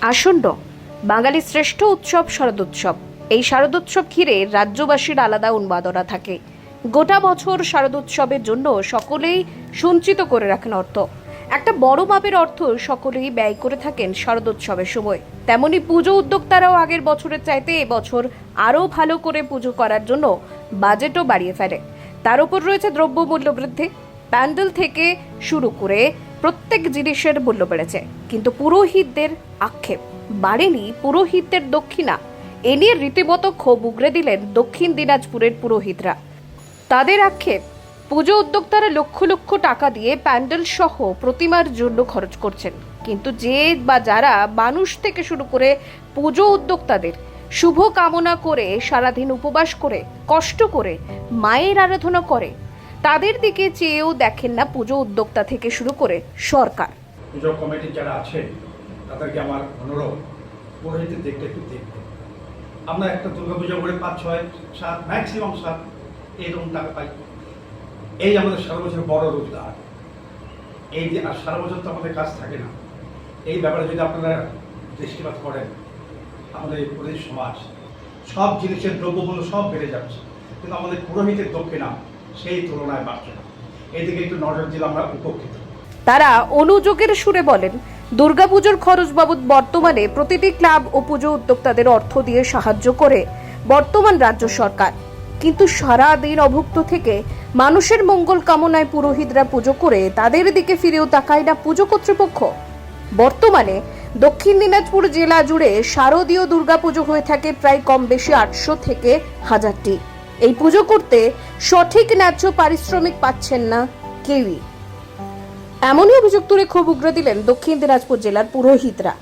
আসন্ন বাঙালির শ্রেষ্ঠ উৎসব শারদোৎসব। এই শারদোৎসব ঘিরে রাজ্যবাসীর আলাদা উন্মাদনা থাকে। গোটা বছর শারদোৎসবের জন্য সকলেই সঞ্চিত করে রাখেন অর্থ। একটা বড় মাপের অর্থ সকলেই ব্যয় করে থাকেন শারদোৎসবের সময়। তেমনি পুজো উদ্যোক্তারাও আগের বছরের চাইতে এবছর আরও ভালো করে পুজো করার জন্য বাজেটও বাড়িয়ে ফেলে। তার উপর রয়েছে দ্রব্যমূল্য বৃদ্ধি। প্যান্ডেল থেকে শুরু করে প্রত্যেক জিনিসের মূল্য বেড়েছে। কিন্তু পুরোহিতদের আক্ষেপ, বাড়েনি পুরোহিতদের দক্ষিণা। এ নিয়ে রীতিমতো ক্ষোভ উগরে দিলেন দক্ষিণ দিনাজপুরের পুরোহিতরা। তাদের আক্ষেপ, পুজো উদ্যোক্তারা লক্ষ লক্ষ টাকা দিয়ে প্যান্ডেল সহ প্রতিমার জন্য খরচ করছেন। কিন্তু যে বা যারা মানুষ থেকে শুরু করে পুজো উদ্যোক্তাদের শুভ কামনা করে সারাদিন উপবাস করে, কষ্ট করে, মায়ের আরাধনা করে তাদের দিকে চেয়েও দেখেন না পুজো উদ্যোক্তা থেকে শুরু করে সরকার। পুজো কমিটির যারা আছেন তাদেরকে আমার অনুরোধ পুরোহিতের দিকটা একটু দেখতে আমরা একটা দুর্গা পুজো করে পাঁচ, ছয়, সাত ম্যাক্সিমাম সাত এইরকম টাকা পাই। এই আমাদের সারা বছর বড় রোজগার, এই যে আর সারা বছর তো আমাদের কাজ থাকে না। এই ব্যাপারে যদি আপনারা দৃষ্টিপাত করেন, আমাদের এই পুরো সমাজ, সব জিনিসের দ্রব্যমূল্য সব বেড়ে যাচ্ছে। কিন্তু আমাদের পুরোহিতের দক্ষিণা সেই তুলনায় বাড়ছে না। এইদিকে একটু নজর দিলে আমরা উপকৃত। তারা অনুযোগের সুরে বলেন, দুর্গাপুজোর খরচ বাবদ বর্তমানে প্রতিটি ক্লাব ও পুজো উদ্যোক্তাদের অর্থ দিয়ে সাহায্য করে বর্তমান রাজ্য সরকার। কিন্তু সারা দিন অভুক্ত থেকে মানুষের মঙ্গল কামনায় পুরোহিতরা পুজো করে তাদের দিকে ফিরেও তাকায় না পুজো কর্তৃপক্ষ। বর্তমানে দক্ষিণ দিনাজপুর জেলা জুড়ে শারদীয় দুর্গাপুজো হয়ে থাকে প্রায় কম বেশি আটশো থেকে হাজারটি। এই পুজো করতে সঠিক ন্যায্য পারিশ্রমিক পাচ্ছেন না কেউই। এমনই অভিযোগ তুলে ক্ষোভ উগ্র দিলেন দক্ষিণ দিনাজপুর জেলার পুরোহিতরা।